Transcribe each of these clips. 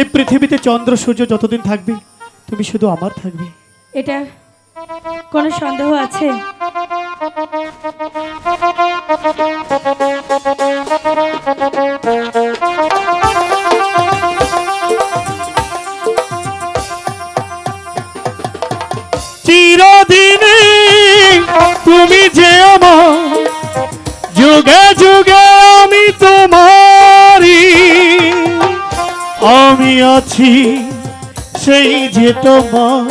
এই পৃথিবীতে চন্দ্র সূর্য যতদিন থাকবে তুমি শুধু আমার থাকবে। এটা কোনো সন্দেহ আছে? চিরদিনে তুমি যে আমার যুগে যুগে আছি সেই যে তোমার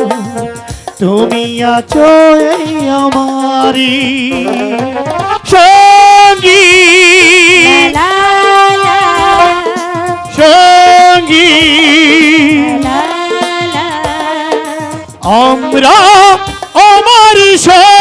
তুমি আছো এই আমারই সঙ্গী। সঙ্গী। আমরা আমার সঙ্গী।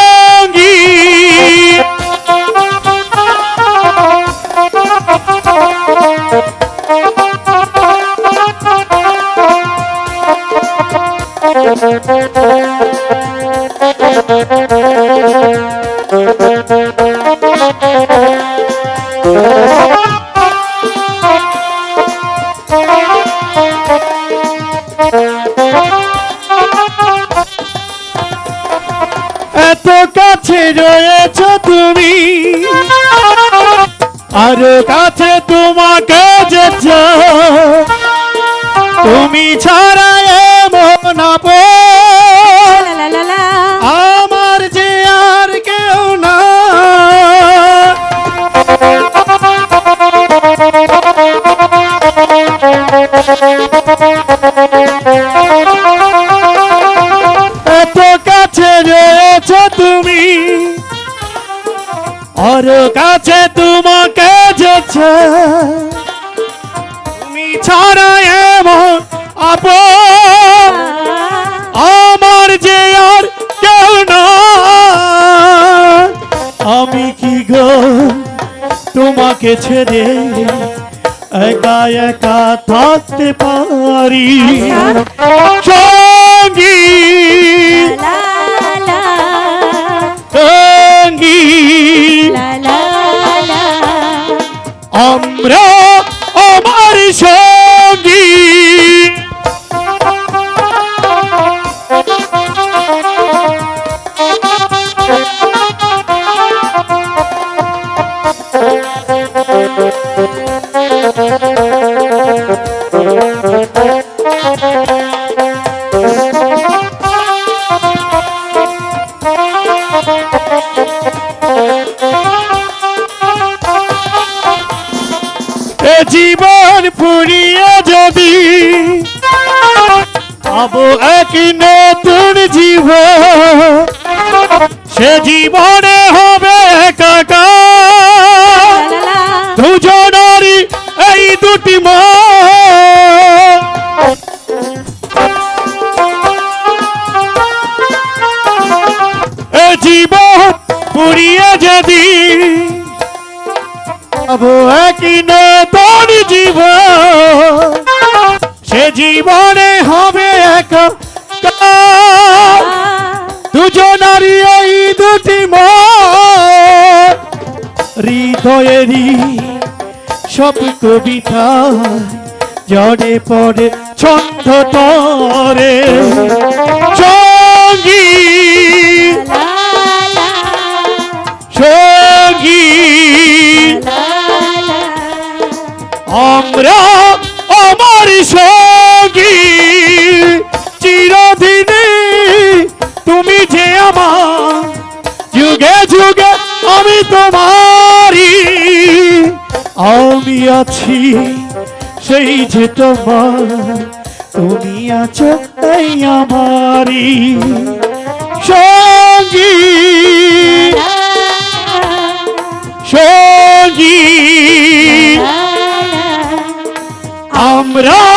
এত কাছে রয়েছ তুমি। আর কাছে তোমাকে যে চাই, তুমি ছাড়া এত কাছে রয়েছ তুমি। আর কাছে তোমাকে যে চাই, তুমি ছাড়া এমন আপন আমার যে আর কেউ না আমি কি গো তোমাকে ছেড়ে गायका का थात पारी। चोंगी। चोंगी। अमरा अमर चोंगी। Thank you. জীবন ফুরিয়ে যদি পাবো এক নতুন জীবন সে জীবনে দুটি এ জীবন পুরিয়ে যদি একই নতুন জীবন, সে জীবনে হবে এক দুজনারই এই দুটি হৃদয়েরই সব কবিতা জড়ে পড়ে ছন্দ তরে সঙ্গী। আমরা আমার সঙ্গী চিরদিনে তুমি যে আমার, যুগে যুগে আমি তোমারই আমি আছি সেই যে তোমার তুমি আছো তাই আমারই সঙ্গী। সঙ্গী। আমরা